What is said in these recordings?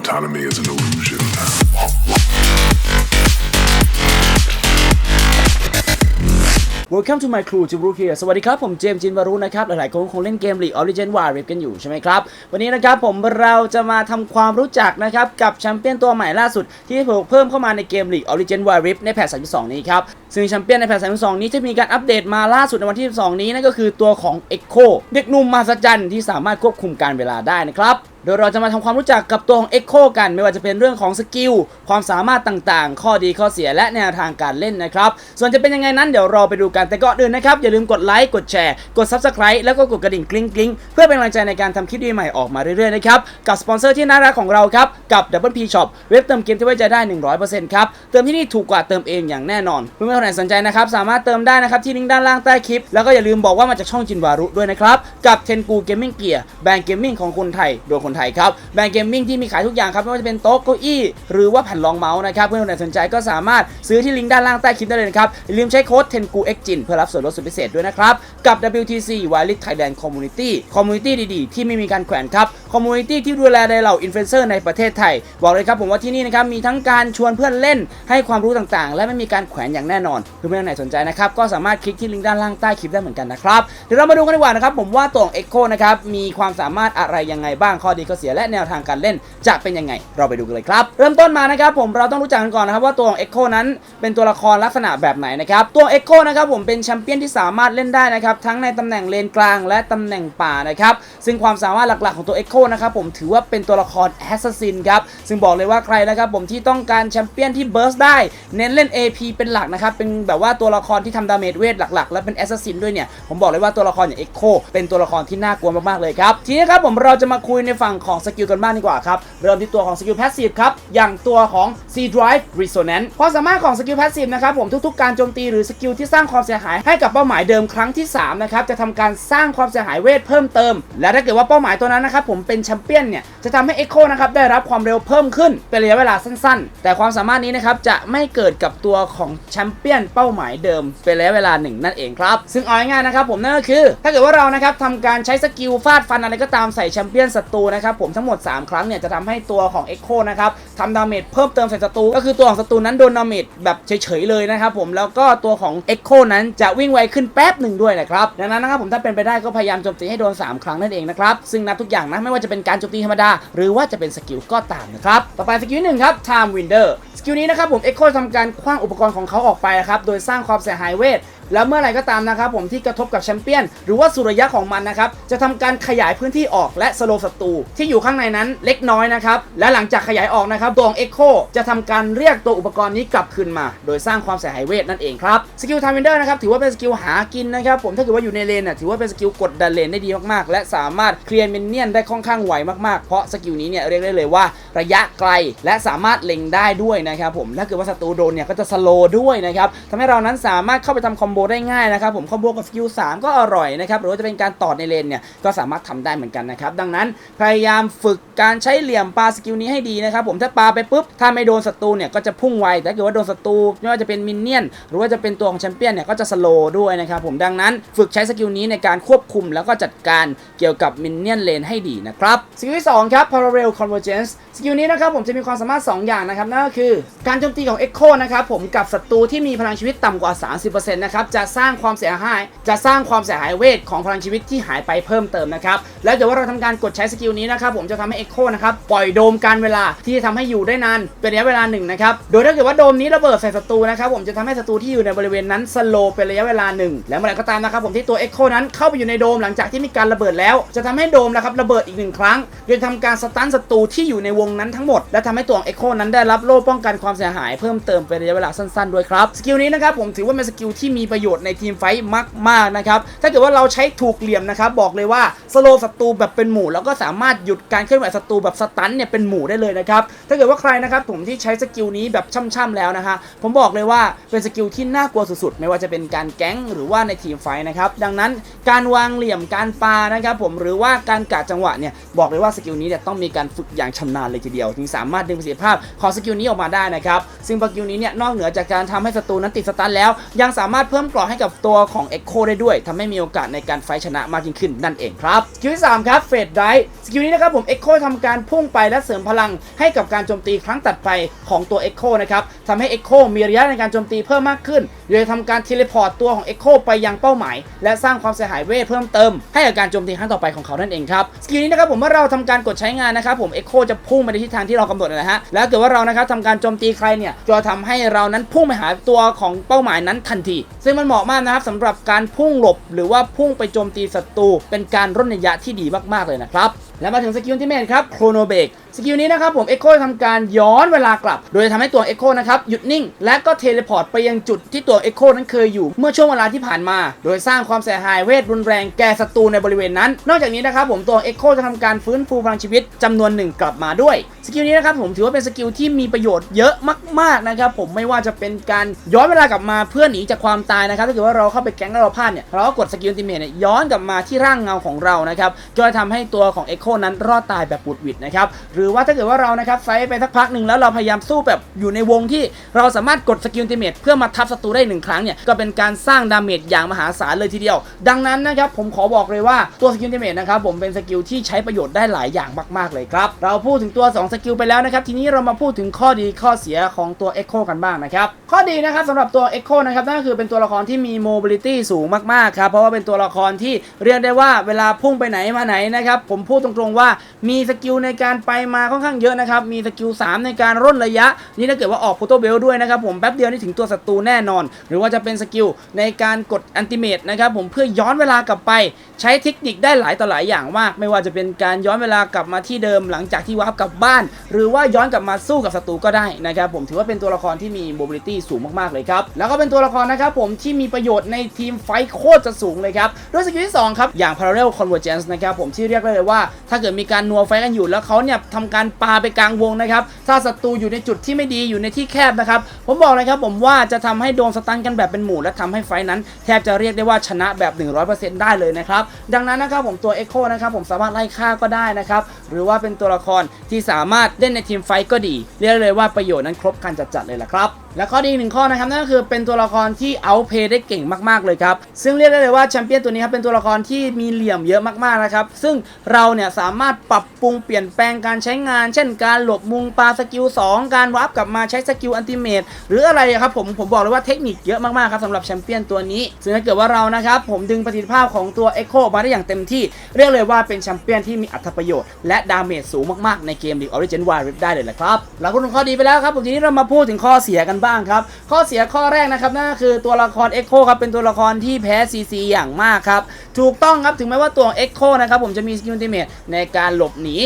Autonomy is an illusion. Welcome to my crew จิบรูเฮียสวัสดีครับ ผมเจมส์จินวารุนะครับ หลายๆคนคงเล่นเกม League of Legends Wild Rift กันอยู่ใช่ไหมครับ วันนี้นะครับผมเราจะมาทำความรู้จักนะครับ กับแชมเปี้ยนตัวใหม่ล่าสุด ที่ถูกเพิ่มเข้ามาในเกม League of Legends Wild Rift ในแพท32นี้ครับ ซึ่งแชมเปี้ยนในแพท32นี้จะมีการอัปเดตมาล่าสุดในวันที่ 12 นี้นั่นก็คือตัวของ Echo เด็กหนุ่มมหัจรรย์ที่สามารถควบคุมการเวลาได้นะครับ โดยเราจะมาทำความรู้จักกับตัวของ Echo กันไม่ว่าจะเป็นเรื่องของสกิลความสามารถต่างๆ ข้อดีข้อเสียและแนวทางการเล่นนะครับ ส่วนจะเป็นยังไงนั้นเดี๋ยวเราไปดูกันแต่ก่อนอื่นนะครับ อย่าลืมกดไลค์กดแชร์กด Subscribe แล้วก็กดกระดิ่งกริ๊งกริ๊งเพื่อเป็นกำลังใจในการทำคลิปดีใหม่ออกมาเรื่อยๆนะครับ กับสปอนเซอร์ที่น่ารักของเราครับ กับ Double P Shop เว็บเติมเกมที่ไว้ใจได้ 100%ครับเติมที่นี่ถูกกว่าเติมเองอย่างแน่นอนเพื่อนๆคนไหนสนใจนะครับสามารถเติมได้นะครับที่ลิงก์ด้านล่างใต้คลิปแล้วก็อย่าลืมบอกว่ามาจากช่องจินวารุด้วยนะครับกับ Tengu Gaming Gear แบรนด์เกมมิ่งของคนไทยโดยคนไทยครับแบรนด์เกมมิ่งที่มีขายทุกอย่างครับไม่ว่าจะเป็นโต๊ะเก้าอี้หรือว่าแผ่นรองเมาส์นะครับเพื่อนๆคนไหนสนใจก็สามารถซื้อที่ลิงก์ด้านล่างใต้คลิปได้เลยครับอย่าลืมใช้โค้ด Tengu X Jin เพื่อรับส่วนลดสุดพิเศษด้วยนะครับกับ WTC Wireless Thailand Community Community ดีๆ ที่ไม่มีการแขวนครับ Community ที่ดูแลในเหล่าอินฟลูเอนเซอร์ในประเทศไทย บอกเลยครับผมว่าที่นี่นะครับมีทั้งการชวนเพื่อนเล่นให้ความรู้ต่างๆ และไม่มีการแขวนอย่างแน่นอนเพื่อนๆไหนสนใจนะครับก็สามารถคลิกที่ลิงก์ด้านล่างใต้คลิปได้เหมือนกันนะครับเดี๋ยวเรามาดูกันดีกว่านะครับผมว่าตัวของ Echo นะครับมีความสามารถอะไรยังไงบ้างข้อดีข้อเสียและแนวทางการเล่นจะเป็นยังไง เราไปดูกันเลยครับ เริ่มต้นมานะครับผมเราต้องรู้จักกันก่อนนะครับว่าตัวของ Echo นั้นเป็นตัวละครลักษณะแบบไหนนะครับตัว Echo นะครับผมเป็นแชมเปี้ยนที่สามารถเล่นได้นะครับทั้งในตำแหน่งเลนกลางและตำแหน่งป่านะครับซึ่งความสามารถหลักๆของตัว Echo นะครับผมถือว่าเป็นตัวละคร Assassin ครับซึ่งบอกเลยว่าใครนะครับผมที่ต้องการแชมเปี้ยนที่เบิร์สได้เน้นเล่น AP เป็นหลักนะครับเป็นแบบว่าตัวละครที่ทำดาเมจเวทหลักๆ และเป็น Assassin ด้วยเนี่ยผมบอกเลยว่าตัวละครอย่าง Echo เป็นตัวละครที่น่ากลัวมากๆเลยครับทีนี้ครับผมเราจะมาคุยในฝั่งของสกิลกันบ้างดีกว่าครับ เริ่มที่ตัวของสกิล Passive ครับ อย่างตัวของ C Drive Resonance ความสามารถของสกิล Passive นะครับผมทุกๆการโจมตีหรือสกิลที่สร้างความเสียหายให้กับเป้าหมายเดิมครั้งที่3นะครับจะทำการสร้างความเสียหายเวทเพิ่มเติม และถ้าเกิดว่าเป้าหมายตัวนั้นนะครับผมเป็นแชมเปี้ยนเนี่ยจะทำให้ Echo นะครับได้รับความเร็วเพิ่มขึ้นเป็นระยะเวลาสั้นๆ แต่ความสามารถนี้นะครับจะไม่เกิดกับตัวของแชมเปี้ยนเป้าหมายเดิมเป็นระยะเวลาหนึ่งนั่นเองครับ ซึ่งเอาง่ายๆนะครับผมนั่นก็คือ ถ้าเกิดว่าเรานะครับทำการใช้สกิลฟาดฟันอะไรก็ตามใส่แชมเปี้ยนศัตรูนะครับผมทั้งหมด 3 ครั้งเนี่ยจะทำให้ตัวของ Echo นะครับทำดาเมจเพิ่มเติมใส่ศัตรูก็คือตัวของศัตรูนั้นโดนดาเมจแบบเฉยๆเลยนะครับผมแล้วก็ตัวของ Echo นั้นจะวิ่งไวขึ้นแป๊บหนึ่งด้วยนะครับดังนั้นนะครับผมถ้าเป็นไปได้ก็พยายามโจมตีให้โดน 3 ครั้งนั่นเองนะครับซึ่งนับทุกอย่างนะไม่ว่าจะเป็นการโจมตีธรรมดา หรือว่าจะเป็นสกิลก็ตามนะครับต่อไปสกิลหนึ่งครับ Time Winder สกิลนี้นะครับผม Echo ทำการคว้างอุปกรณ์ของเขาออกไปนะครับโดยสร้างความเสียหายเวท แล้วเมื่อไหร่ก็ตามนะครับผมที่กระทบกับแชมเปี้ยน หรือว่าสุริยะของมันนะครับจะทำการขยายพื้นที่ออกและสโลว์ศัตรูที่อยู่ข้างในนั้นเล็กน้อยนะครับและหลังจากขยายออกนะครับตัวของ Echo จะทำการเรียกตัวอุปกรณ์นี้กลับคืนมา โดยสร้างความเสียหายเวทนั่นเองครับสกิลทามินเดอร์นะครับถือว่าเป็นสกิลหากินนะครับผมถ้าเกิดว่าอยู่ในเลนน่ะถือว่าเป็นสกิลกดดันเลนได้ดีมากๆ และสามารถเคลียร์มินเนี่ยนได้ค่อนข้างไวมากๆ เพราะสกิลนี้เนี่ยเรียกได้เลยว่าระยะไกลและสามารถเล็งได้ด้วยนะครับผมถ้าเกิดว่าศัตรูโดนเนี่ยก็จะสโลว์ด้วยนะครับทำให้เรานั้นสามารถเข้าไปทำคอมโบได้ง่ายนะครับผมคอมโบกับสกิล3ก็อร่อยนะครับหรือว่าจะเป็นการต่อในเลนเนี่ยก็สามารถทำได้เหมือนกันนะครับดังนั้นพยายามฝึกการใช้เหลี่ยมปลาสกิลนี้ให้ดีนะครับผมถ้าปลาไปปุ๊บถ้าไม่โดนศัตรูเนี่ยก็จะพุ่งไวแต่ถ้าเกิดว่าโดนศัตรูไม่ว่าจะเป็นมินเนี่ยนหรือว่าจะเป็นตัวของแชมเปี้ยนเนี่ยก็จะสโลด้วยนะครับผมดังนั้นฝึกใช้สกิลนี้ในการควบคุมแล้วก็จัดการเกี่ยวกับมินเนี่ยนเลนให้ดีนะครับสกิลที่สองครับ parallel convergence สกิลนี้นะครับผมจะมีความสามารถ 2 อย่างนะครับนั่นก็คือการโจมตีของ Echo นะครับผมกับศัตรูที่มีพลังชีวิตต่ำกว่า 30%นะครับจะสร้างความเสียหาย จะสร้างความเสียหายเวทของพลังชีวิตที่หายไปเพิ่มเติมนะครับ แล้วเดี๋ยวว่าเราทำการกดใช้สกิลนี้นะครับผมจะทำให้ Echo นะครับปล่อยโดมการเวลาที่จะทำให้อยู่ได้นานเป็นระยะเวลาหนึ่งนะครับ โดยถ้าเกิดว่าโดมนี้ระเบิดใส่ศัตรูนะครับผมจะทำให้ศัตรูที่อยู่ในบริเวณนั้นสโลเป็นระยะเวลาหนึ่งและเมื่อไหร่ก็ตามนะครับผมที่ตัว Echo นั้นเข้าไปอยู่ในโดมหลังจากที่มีการระเบิดแล้ว จะทำให้โดมนะครับระเบิดอีกหนึ่งครั้งโดยทำการสตันศัตรูที่อยู่ในวงนั้นทั้งหมด และทำให้ตัวของ Echo นั้นได้รับโล่ป้องกันความเสียหายเพิ่มเติมเป็นระยะเวลาสั้นๆด้วยครับสกิลนี้นะครับผมถือว่าเป็นสกิลที่มีประโยชน์ในทีมไฟท์มากๆนะครับถ้าเกิดว่าเราใช้ถูกเหลี่ยมนะครับบอกเลยว่าสโลศัตรูแบบเป็นหมู่แล้วก็สามารถหยุดการเคลื่อนไหวศัตรูแบบสตันเนี่ยเป็นหมู่ได้เลยนะครับถ้าเกิดว่าใครนะครับผมที่ใช้สกิลนี้แบบช่ำๆแล้วนะฮะผมบอกเลยว่าเป็นสกิลที่น่ากลัวสุดๆ ไม่ว่าจะเป็นการแก๊งหรือว่าในทีมไฟท์นะครับดังนั้นการวางเหลี่ยมการปานะครับผมหรือว่าการกะจังหวะเนี่ยบอกเลยว่าสกิลนี้เนี่ยต้องมีการฝึกอย่างชำนาญเลยทีเดียว ถึงสามารถดึงประสิทธิภาพของสกิลนี้ออกมาได้นะครับซึ่งสกิลนี้เนี่ยนอกเหนือจากการทำให้ศัตรูนั้นติดสตันแล้ว ยังสามารถเพิ่มพิ่มกราะให้กับตัวของ Echo ได้ด้วยทำให้มีโอกาสในการไฟชนะมากยิ่งขึ้นนั่นเองครับสกิลที่3ครับเฟดไดสกิลนี้นะครับผม Echo ทำการพุ่งไปและเสริมพลังให้กับการโจมตีครั้งตัดไปของตัว Echo นะครับทำให้ Echo มีระยะในการโจมตีเพิ่มมากขึ้นโดยทำการเทเลพอร์ตตัวของ Echo ไปยังเป้าหมาย และสร้างความเสียหายเวทเพิ่มเติม ให้กับการโจมตีครั้งต่อไปของเขานั่นเองครับสกิลนี้นะครับผมเมื่อเราทำการกดใช้งานนะครับผม Echo จะพุ่งไปในทิศทางที่เรากำหนดนะฮะแล้วเกิดว่าเรานะครับทำการโจมตีใครเนี่ยจะทำให้เรานั้นพุ่งไปหาตัวของเป้าหมายนั้นทันทีซึ่งมันเหมาะมากนะครับสำหรับการพุ่งหลบ หรือว่าพุ่งไปโจมตีศัตรูเป็นการร่นระยะที่ดีมากๆเลยนะครับ และมาถึงสกิลที่เมนครับโครโนเบกสกิลนี้นะครับผม Echo ทำการย้อนเวลากลับ โดยทำให้ตัว Echo นะครับหยุดนิ่ง และก็เทเลพอร์ตไปยังจุดที่ตัว Echo นั้นเคยอยู่เมื่อช่วงเวลาที่ผ่านมา โดยสร้างความเสียหายเวทรุนแรงแก่ศัตรูในบริเวณนั้น นอกจากนี้นะครับผมตัว Echo จะทำการฟื้นฟูพลังชีวิตจำนวนหนึ่งกลับมาด้วย สกิลนี้นะครับผมถือว่าเป็นสกิลที่มีประโยชน์เยอะมากๆนะครับผมไม่ว่าจะเป็นการย้อนเวลากลับมาเพื่อหนีจากความตายนะครับถ้าเกิดว่าเราเข้าไปแก๊งแล้วเราพลาดเนี่ยเราก็กดสกิลติเมทเนี่ยย้อนกลับมาที่ร่างเงาของเรานะครับจะทำให้ตัวของ Echo นั้นรอดตายแบบปุดหวิดนะครับหรือว่าถ้าเกิดว่าเรานะครับไฟไปสักพักหนึ่งแล้วเราพยายามสู้แบบอยู่ในวงที่เราสามารถกดสกิลติเมทเพื่อมาทับศัตรูได้หนึ่งครั้งเนี่ยก็เป็นการสร้างดาเมจอย่างมหาศาลเลยทีเดียว ดังนั้นนะครับผมขอบอกเลยว่าตัวสกิลติเมทนะครับผมเป็นสกิลที่ใช้ประโยชน์ได้หลายอย่างมาก ๆเลยครับเราพูดถึงตัว 2 สกิลไปแล้วนะครับทีนี้เรามาพูดถึงข้อดีข้อเสียของตัว Echo กันบ้างนะครับข้อดีนะครับสำหรับตัว Echo นะครับนั่นก็คือเป็นตัวละครที่มี mobility สูงมากๆครับเพราะว่าเป็นตัวละครที่เรียกได้ว่าเวลาพุ่งไปไหนมาไหนนะครับผมพูดตรงๆว่ามีสกิลในการไปมาค่อนข้างเยอะนะครับ มีสกิล3ในการร่นระยะ นี่ถ้าเกิดว่าออกโ o โตเบลด้วยนะครับผมแป๊บเดียวนี่ถึงตัวศัตรูแน่นอน หรือว่าจะเป็นสกิลในการกดอันติเมตนะครับผมเพื่อย้อนเวลากลับไป ใช้เทคนิคได้หลายต่อหลายอย่างมาก ไม่ว่าจะเป็นการย้อนเวลากลับมาที่เดิมหลังจากที่วาร์ปกลับบ้าน หรือว่าย้อนกลับมาสู้กับศัตรูก็ได้นะครับผมถือว่าเป็นตัวละครที่มี mobility สูงมากๆเลยครับแล้วก็เป็นตัวละครนะครับผมที่มีประโยชน์ในทีมไฟท์โคตรจะสูงเลยครับด้วยสกิลที่สองครับอย่าง parallel convergence นะครับผมที่เรียกได้เลยว่าถ้าเกิดมีการนัวไฟกันอยู่แล้วเขาเนี่ยทำการปาไปกลางวงนะครับ ถ้าศัตรูอยู่ในจุดที่ไม่ดีอยู่ในที่แคบนะครับ ผมบอกเลยครับผมว่าจะทำให้โดนสตันกันแบบเป็นหมู่ และทำให้ไฟนั้นแทบจะเรียกได้ว่าชนะแบบ 100%ได้เลยนะครับ ดังนั้นนะครับผมตัว Echo นะครับผมสามารถไล่ฆ่าก็ได้นะครับ หรือว่าเป็นตัวละครที่สามารถเล่นในทีมไฟก็ดี เรียกเลยว่าประโยชน์นั้นครบครันจัดๆเลยล่ะครับและข้อดีอีกหนึ่งข้อนะครับนั่นก็คือเป็นตัวละครที่เอาเพย์ได้เก่งมากๆเลยครับ ซึ่งเรียกได้เลยว่าแชมเปี้ยนตัวนี้ครับเป็นตัวละครที่มีเหลี่ยมเยอะมากๆนะครับ ซึ่งเราเนี่ยสามารถปรับปรุงเปลี่ยนแปลงการใช้งาน เช่นการหลบมุงปลาสกิล2การวาร์ปกลับมาใช้สกิลอันติเมตหรืออะไรครับผมผมบอกเลยว่าเทคนิคเยอะมากๆครับสำหรับแชมเปี้ยนตัวนี้ ซึ่งถ้าเกิดว่าเรานะครับผมดึงประสิทธิภาพของตัว Echo มาได้อย่างเต็มที่ เรียกเลยว่าเป็นแชมเปี้ยนที่มีอัตประโยชน์และดาเมจสูงมากๆในเกม League of Legends Wild Rift ได้เลยแหละครับเราพูดถึงข้อดีไปแล้วครับผมทีนี้เรามาพูดถึงข้อเสียกันบ้างครับข้อเสียข้อแรกนะครับนั่นก็คือตัวละคร Echo ครับเป็นตัวละครที่แพ้ CC อย่างมากครับถูกต้องครับถึงแม้ว่าตัว Echo นะครับผมจะมีสกิลติเมตในการหลบหนี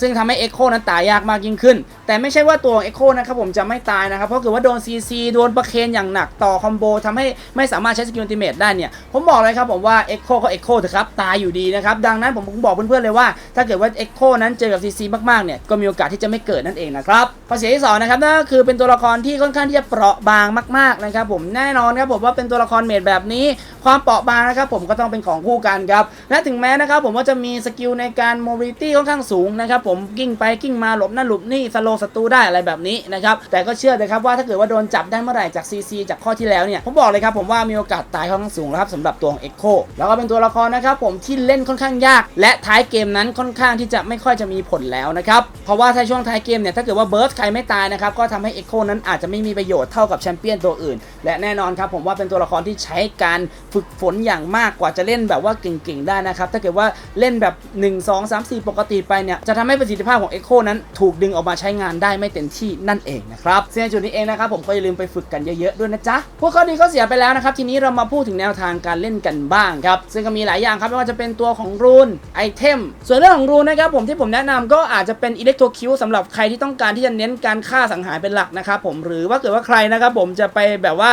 ซึ่งทำให้ Echo นั้นตายยากมากยิ่งขึ้น แต่ไม่ใช่ว่าตัวของ Echo นะครับผมจะไม่ตายนะครับ เพราะเกิดว่าโดน CC โดนประเคนอย่างหนักต่อคอมโบทำให้ไม่สามารถใช้สกิลติเมตได้เนี่ย ผมบอกเลยครับผมว่า Echo ก็ Echo เถอะครับ ตายอยู่ดีนะครับ ดังนั้นผมบอกเพื่อนๆเลยว่า ถ้าเกิดว่า Echo นั้นเจอกับ CC มากๆเนี่ยก็มีโอกาสที่จะไม่เกิดนั่นเองนะครับข้อเสียที่สองนะครับนั่นก็คือเป็นตัวละครที่ค่อนข้างที่จะเปราะบางมากๆนะครับผมแน่นอนครับผมว่าเป็นตัวละครเมดแบบนี้ ความเปราะบางนะครับผมก็ต้องเป็นของคู่กันครับและถึงแม้นะครับผมว่าจะมีสกิลในการ mobility ค่อนข้างสูงนะครับผมกิ้งไปกิ้งมาหลบนั่นหลบนี่สโลศัตรูได้อะไรแบบนี้นะครับแต่ก็เชื่อเลยครับว่าถ้าเกิดว่าโดนจับได้เมื่อไหร่จาก CC จากข้อที่แล้วเนี่ยผมบอกเลยครับผมว่ามีโอกาสตายค่อนข้างสูงนะครับสำหรับตัวของ Echo แล้วก็เป็นตัวละครนะครับผมที่เล่นค่อนข้างยาก และท้ายเกมนั้นค่อนข้างที่จะไม่ค่อยจะมีผลแล้วนะครับเพราะว่าถ้าช่วงท้ายเกมเนี่ยถ้าเกิดว่าเบิร์สใครไม่ตายนะครับก็ทำให้ Echo นั้นอาจจะไม่มีประโยชน์เท่ากับแชมเปี้ยนตัวอื่น และแน่นอนครับผมว่าเป็นตัวละครที่ใช้การฝึกฝนอย่างมากกว่าจะเล่นแบบว่าเก่งๆได้นะครับถ้าเกิดว่าเล่นแบบ 1 2 3 4 ปกติไปเนี่ยจะทำให้ประสิทธิภาพของ Echo นั้นถูกดึงออกมาใช้งานได้ไม่เต็มที่นั่นเองนะครับซึ่งในจุดนี้เองนะครับผมก็อย่าลืมไปฝึกกันเยอะๆด้วยนะจ๊ะพวกข้อดีข้อเสียไปแล้วนะครับทีนี้เรามาพูดถึงแนวทางการเล่นกันบ้างครับซึ่งก็มีหลายอย่างครับไม่ว่าจะเป็นตัวของรูนไอเทมส่วนเรื่องของรูนนะครับผมที่ผมแนะนำก็อาจจะเป็นอิเล็กโทรคิวสำหรับใครที่ต้องการที่จะเน้นการฆ่าสังหารเป็นหลักนะครับผมหรือว่าเกิดว่าใครนะครับผมจะไปแบบว่า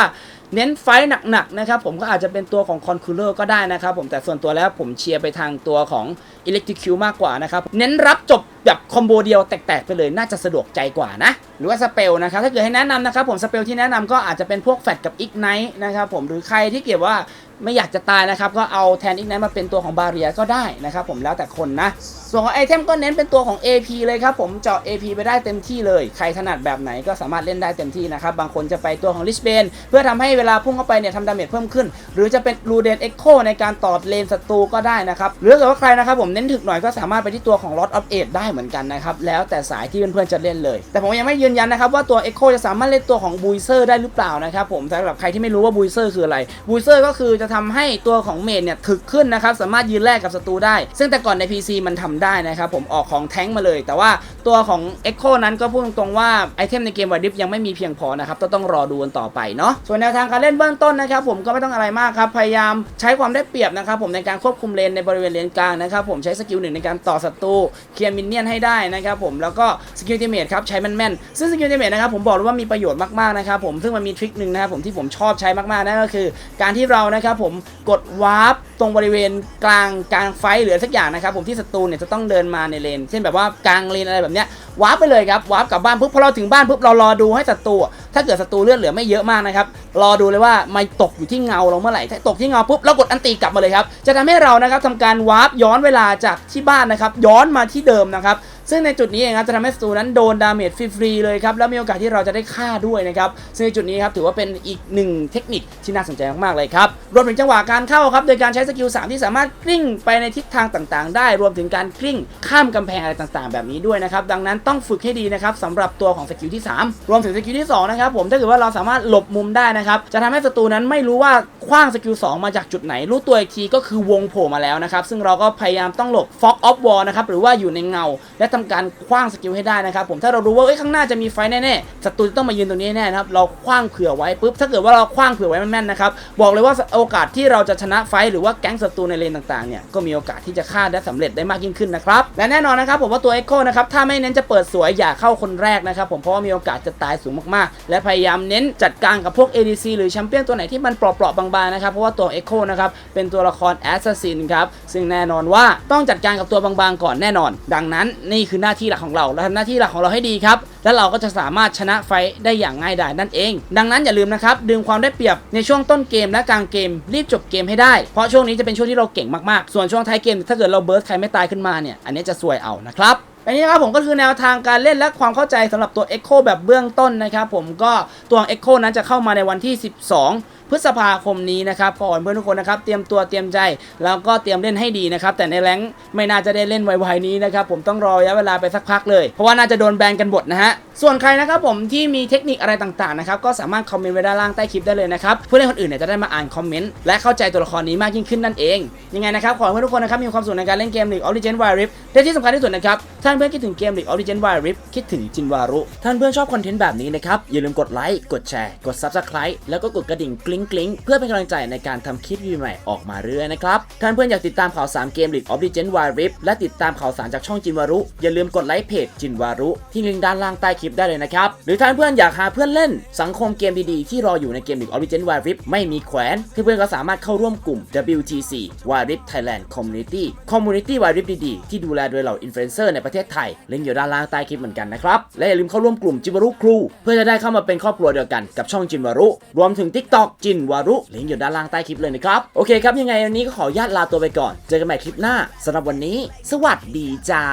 เน้นไฟหนักๆนะครับผมก็อาจจะเป็นตัวของคอนคูลเลอร์ก็ได้นะครับผมแต่ส่วนตัวแล้วผมเชียร์ไปทางตัวของ Electric Q มากกว่านะครับ เน้นรับจบแบบคอมโบเดียวแตก ๆ ไปเลยน่าจะสะดวกใจกว่านะ หรือว่าสเปลนะครับ ถ้าเกิดให้แนะนำนะครับ ผมสเปลที่แนะนำก็อาจจะเป็นพวกแฟดกับอีกไนท์นะครับผมหรือใครที่เกี่ยวว่าไม่อยากจะตายนะครับ ก็เอาแทนอีกไนท์มาเป็นตัวของบาเรียก็ได้นะครับผมแล้วแต่คนนะ ส่วนของไอเทมก็เน้นเป็นตัวของ AP เลยครับผมเจาะ AP ไปได้เต็มที่เลย ใครถนัดแบบไหนก็สามารถเล่นได้เต็มที่นะครับ บางคนจะไปตัวของลิชเบนเพื่อทำให้เวลาพุ่งเข้าไปเนี่ยทำดาเมจเพิ่มขึ้น หรือจะเป็นรูเดนเอ็กโคในการต่อเลนศัตรูก็ได้นะครับหรือถ้าเกิดว่าใครนะครับผมเน้นถึกหน่อยก็สามารถไปที่ตัวของ Lot of e i g h ได้เหมือนกันนะครับ แล้วแต่สายที่เพื่อนๆจะเล่นเลย แต่ผมยังไม่ยืนยันนะครับว่าตัว Echo จะสามารถเล่นตัวของบูเซอร์ได้หรือเปล่านะครับผมสำหรับใครที่ไม่รู้ว่าบูเซอร์คืออะไรบูเซอร์ก็คือจะทำให้ตัวของเมดเนี่ยถึกขึ้นนะครับสามารถยืนแลกกับศัตรูได้ ซึ่งแต่ก่อนใน PC มันทำได้นะครับผมออกของแท้งมาเลย แต่ว่า ตัวของ Echo นั้นก็พูดตรงๆว่าไอเทมในเกมวายดิฟยังไม่มีเพียงพอนะครับต้องต้องรอดูกันต่อไปเนาะส่วนแนวทางการเล่นเบื้องต้นนะครับผมก็ไม่ต้องอะไรมากครับพยายามใช้ความได้เปรียบนะครับผมในการควบคุมเลนในบริเวณเลนกลางนะครับผมใช้สกิลหนึ่งในการต่อศัตรูเคลียร์มินเนี่ยนให้ได้นะครับผมแล้วก็สกิลเทเมทครับใช้แม่นๆซึ่งสกิลเทเมทนะครับผมบอกเลยว่ามีประโยชน์มากๆนะครับผมซึ่งมันมีทริคหนึ่งนะครับผมที่ผมชอบใช้มากๆนั่นก็คือ การที่เรานะครับผมกดวาร์ปตรงบริเวณกลางกลางไฟหรือสักอย่างนะครับผมที่ศัตรูเนี่ยจะต้องเดินมาในเลน เช่นแบบว่ากลางเลนอะไรแบบนี้ยวาร์ปไปเลยครับวาร์ปกลับบ้านปุ๊บพอเราถึงบ้านปุ๊บเรารอดูให้ศัตรูถ้าเกิดศัตรูเลือดเหลือไม่เยอะมากนะครับรอดูเลยว่ามันตกอยู่ที่เงาเราเมื่อไหร่ถ้าตกที่เงาปุ๊บเรากดอันตีกลับมาเลยครับจะทำให้เรานะครับทำการวาร์ปย้อนเวลาจากที่บ้านนะครับย้อนมาที่เดิมนะครับ ซึ่งในจุดนี้เองครับจะทำให้ศัตรูนั้นโดนดาเมจฟรีๆเลยครับแล้วมีโอกาสที่เราจะได้ฆ่าด้วยนะครับซึ่งในจุดนี้ครับถือว่าเป็นอีกหนึ่งเทคนิคที่น่าสนใจมากๆเลยครับรวมถึงจังหวะการเข้าครับโดยการใช้สกิล3ที่สามารถกลิ้งไปในทิศทางต่างๆ ได้ รวมถึงการกลิ้งข้ามกำแพงอะไรต่างๆ แบบนี้ด้วยนะครับดังนั้นต้องฝึกให้ดีนะครับสำหรับตัวของสกิลที่ 3 รวมถึงสกิลที่2นะครับผมถ้าเกิดว่าเราสามารถหลบมุมได้นะครับจะทำให้ศัตรูนั้นไม่รู้ว่าคว้างสกิล2มาจากจุดไหน รู้ตัวอีกทีก็คือวงโผล่มาแล้วนะครับซึ่งเราก็พยายามต้องหลบ Fog of War นะครับหรือว่าอยู่ในเงาและทำการคว้างสกิลให้ได้นะครับผมถ้าเรารู้ว่าเอ้ยข้างหน้าจะมีไฟแน่ๆศัตรูจะต้องมายืนตรงนี้แน่นะครับเราคว้างเผื่อไว้ปุ๊บถ้าเกิดว่าเราคว้างเผื่อไว้แม่นๆนะครับบอกเลยว่าโอกาสที่เราจะชนะไฟหรือว่าแก๊งศัตรูในเลนต่างๆเนี่ยก็มีโอกาสที่จะฆ่าได้สำเร็จได้มากยิ่งขึ้นนะครับและแน่นอนนะครับผมว่าตัว Echo นะครับถ้าไม่เน้นจะเปิดสวยอย่าเข้าคนแรกนะครับผมเพราะว่ามีโอกาสจะตายสูงมากๆ และพยายามเน้นจัดการกับพวก ADC หรือแชมเปี้ยนตัวไหนที่มันเปราะๆบางๆนะครับเพราะว่าตัว Echo นะครับเป็นตัวละคร Assassin ครับซึ่งแน่นอนว่าต้องจัดการกับตัวบางๆก่อนแน่นอน ดังนั้นนี่คือหน้าที่หลักของเราและทำหน้าที่หลักของเราให้ดีครับ แล้วเราก็จะสามารถชนะไฟได้อย่างง่ายดายนั่นเอง ดังนั้นอย่าลืมนะครับดึงความได้เปรียบในช่วงต้นเกมและกลางเกม รีบจบเกมให้ได้ เพราะช่วงนี้จะเป็นช่วงที่เราเก่งมากๆ ส่วนช่วงท้ายเกมถ้าเกิดเราเบิร์สใครไม่ตายขึ้นมาเนี่ยอันนี้จะซวยเอานะครับอันนี้นะครับผมก็คือแนวทางการเล่นและความเข้าใจสำหรับตัว Echo แบบเบื้องต้นนะครับผมก็ตัว Echo นั้นจะเข้ามาในวันที่ 12 พฤษภาคมนี้นะครับขอให้เพื่อนทุกคนนะครับเตรียมตัวเตรียมใจแล้วก็เตรียมเล่นให้ดีนะครับแต่ในแรงไม่น่าจะได้เล่นไวๆนี้นะครับผมต้องรอระยะเวลาไปสักพักเลย เพราะว่าน่าจะโดนแบนกันหมดนะฮะส่วนใครนะครับผมที่มีเทคนิคอะไรต่างๆนะครับก็สามารถคอมเมนต์ไว้ด้านล่างใต้คลิปได้เลยนะครับเพื่อให้คนอื่นเนี่ยจะได้มาอ่านคอมเมนต์และเข้าใจตัวละครนี้มากยิ่งขึ้นนั่นเองยังไงนะครับขอให้เพื่อนทุกคนนะครับมีความสุขในการเล่นเกม League of Legends Wild Rift และที่สำคัญที่สุดนะครับท่านเพื่อนคิดถึงเกม League of Legends Wild Rift คิดถึงจินวารุท่านเพื่อนชอบคอนเทนต์แบบนี้นะครับอย่าลืมกดไลค์กดแชร์กด Subscribe แล้วก็กดกระดิ่งกริ๊งกริ๊งเพื่อเป็นกำลังใจในการทำคลิปใหม่ออกมาเรื่อยนะครับท่านเพื่อนอยากติดตามข่าวสารเกม League of Legends Wild Rift และติดตามข่าวสารจากช่องจินวารุ อย่าลืมกดไลค์เพจจินวารุ ที่ลิงก์ด้านล่างใต้คลิปได้เลยนะครับ หรือท่านเพื่อนอยากหาเพื่อนเล่น สังคมเกมดีๆที่รออยู่ในเกม League of Legends Wild Rift ไม่มีแขวนเพื่อนๆก็สามารถเข้าร่วมกลุ่ม WTC Wild Rift Thailand Community Community Wild Rift ดีๆที่ดูแลโดยเหล่าอินฟลูเอนเซอร์ในประเทศไทยลิงก์อยู่ด้านล่างใต้คลิปเหมือนกันนะครับและอย่าลืมเข้าร่วมกลุ่มจินวารุครู เพื่อจะได้เข้ามาเป็นครอบครัวเดียวกันกับช่องจินวารุรวมถึง TikTok จินวารุลิงก์อยู่ด้านล่างใต้คลิปเลยนะครับ โอเคครับยังไงวันนี้ก็ขอญาตลาตัวไปก่อน เจอกันใหม่คลิปหน้าสำหรับวันนี้ สวัสดีจ้า